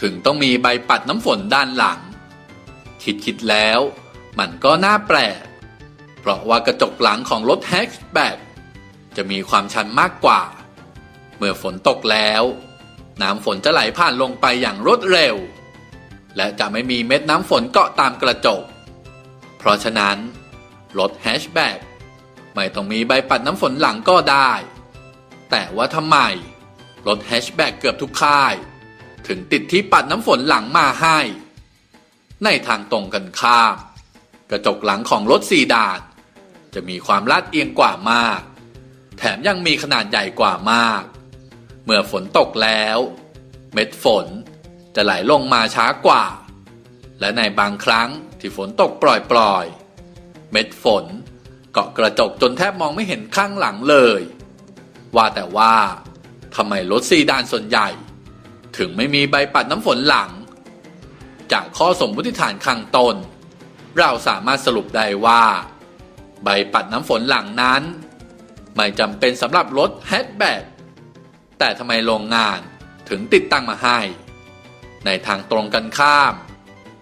ถึงต้องมีใบปัดน้ำฝนด้านหลัง คิดคิดๆแล้วมันก็น่าแปลก เพราะว่ากระจกหลังของรถแฮชแบ็กจะมีความชันมากกว่า เมื่อฝนตกแล้ว น้ำฝนจะไหลผ่านลงไปอย่างรวดเร็ว และจะไม่มีเม็ดน้ำฝนเกาะตามกระจก เพราะฉะนั้น รถแฮชแบ็กไม่ต้องมีใบปัดน้ำฝนหลังก็ได้ แต่ว่าทำไม รถแฮชแบ็กเกือบทุกค่าย ถึงติดที่ปัดน้ำฝนหลังมาให้ ในทางตรงกันข้าม กระจกหลังของรถซีดาน จะมีความลาดเอียงกว่ามาก แถมยังมีขนาดใหญ่กว่ามาก เมื่อฝนตกแล้ว เม็ดฝนจะไหลลงมาช้ากว่า และในบางครั้งที่ฝนตกปล่อยๆ เม็ดฝนเกาะกระจกจนแทบมองไม่เห็นข้างหลังเลย ว่าแต่ว่าทำไมรถซีดานส่วนใหญ่ ถึงไม่มีใบปัดน้ำฝนหลัง จากข้อสมมติฐานข้างต้น เราสามารถสรุปได้ว่า ใบปัดน้ำฝนหลังนั้น ไม่จำเป็นสำหรับรถแฮชแบ็กแต่ทำไมโรงงานถึงติดตั้งมาให้ ในทางตรงกันข้าม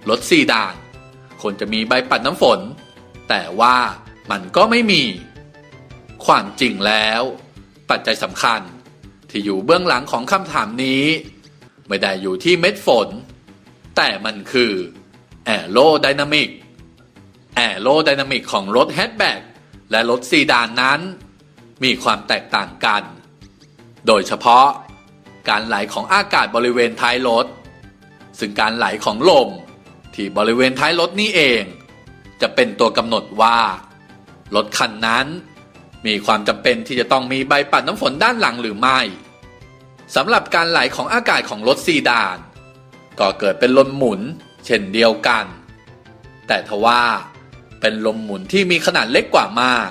รถซีดานควรจะมีใบปัดน้ำฝน แต่ว่ามันก็ไม่มี ความจริงแล้ว ปัจจัยสำคัญที่อยู่เบื้องหลังของคำถามนี้ ไม่ได้อยู่ที่เม็ดฝน แต่มันคือแอโรไดนามิกแอโรไดนามิกของรถแฮชแบ็กและรถซีดานนั้น มีความแตกต่างกัน โดยเฉพาะการไหลของอากาศบริเวณท้ายรถ ซึ่งการไหลของลมที่บริเวณท้ายรถนี่เอง จะเป็นตัวกำหนดว่า รถคันนั้น มีความจำเป็นที่จะต้องมีใบปัดน้ำฝนด้านหลังหรือไม่ สำหรับการไหลของอากาศของรถซีดาน ก็เกิดเป็นลมหมุนเช่นเดียวกัน แต่ทว่าเป็นลมหมุนที่มีขนาดเล็กกว่ามาก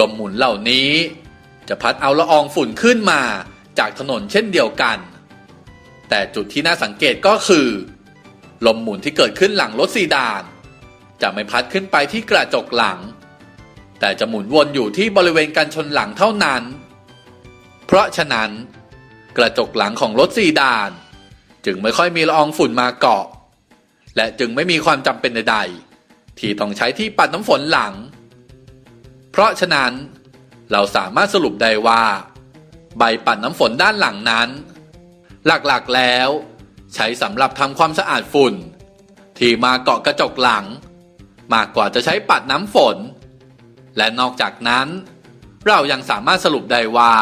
ลมหมุนเหล่านี้จะพัดเอาละอองฝุ่นขึ้นมาจากถนนเช่นเดียวกัน แต่จุดที่น่าสังเกตก็คือ ลมหมุนที่เกิดขึ้นหลังรถซีดาน จะไม่พัดขึ้นไปที่กระจกหลัง แต่จะหมุนวนอยู่ที่บริเวณกันชนหลังเท่านั้น เพราะฉะนั้น กระจกหลังของรถซีดาน จึงไม่ค่อยมีละอองฝุ่นมาเกาะ และจึงไม่มีความจำเป็นใดๆ ที่ต้องใช้ที่ปัดน้ำฝนหลัง เพราะฉะนั้น เราสามารถสรุปได้ว่า ใบปัดน้ำฝนด้านหลังนั้น หลักๆแล้ว ใช้สำหรับทำความสะอาดฝุ่น ที่มาเกาะกระจกหลัง มากกว่าจะใช้ปัดน้ำฝน และนอกจากนั้น เรายังสามารถสรุปได้ว่า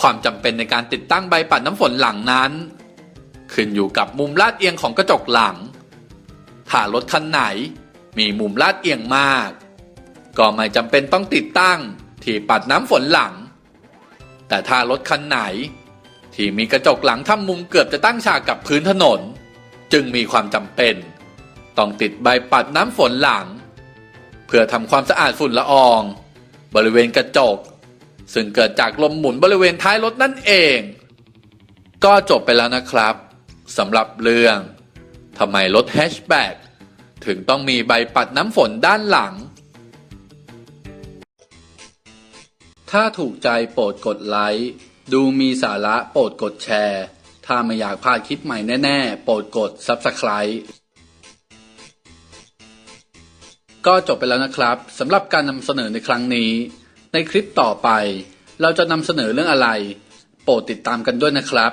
ความจำเป็นในการติดตั้งใบปัดน้ำฝนหลังนั้น ขึ้นอยู่กับมุมลาดเอียงของกระจกหลัง ถ้ารถคันไหนมีมุมลาดเอียงมาก ก็ไม่จำเป็นต้องติดตั้งที่ปัดน้ำฝนหลัง แต่ถ้ารถคันไหน ที่มีกระจกหลังทำมุมเกือบจะตั้งฉากกับพื้นถนน จึงมีความจำเป็น ต้องติดใบปัดน้ำฝนหลัง เพื่อทำความสะอาดฝุ่นละออง บริเวณกระจก ซึ่งเกิดจากลมหมุนบริเวณท้ายรถนั่นเอง ก็จบไปแล้วนะครับสำหรับเรื่องทำไมรถแฮชแบ็กถึงต้องมีใบปัดน้ำฝนด้านหลัง ถ้าถูกใจโปรดกดไลค์ ดูมีสาระโปรดกดแชร์ ถ้าไม่อยากพลาดคลิปใหม่แน่ ๆ โปรดกด Subscribe ก็จบไปแล้วนะครับสำหรับการนำเสนอในครั้งนี้ ในคลิปต่อไปเราจะนำเสนอเรื่องอะไร โปรดติดตามกันด้วยนะครับ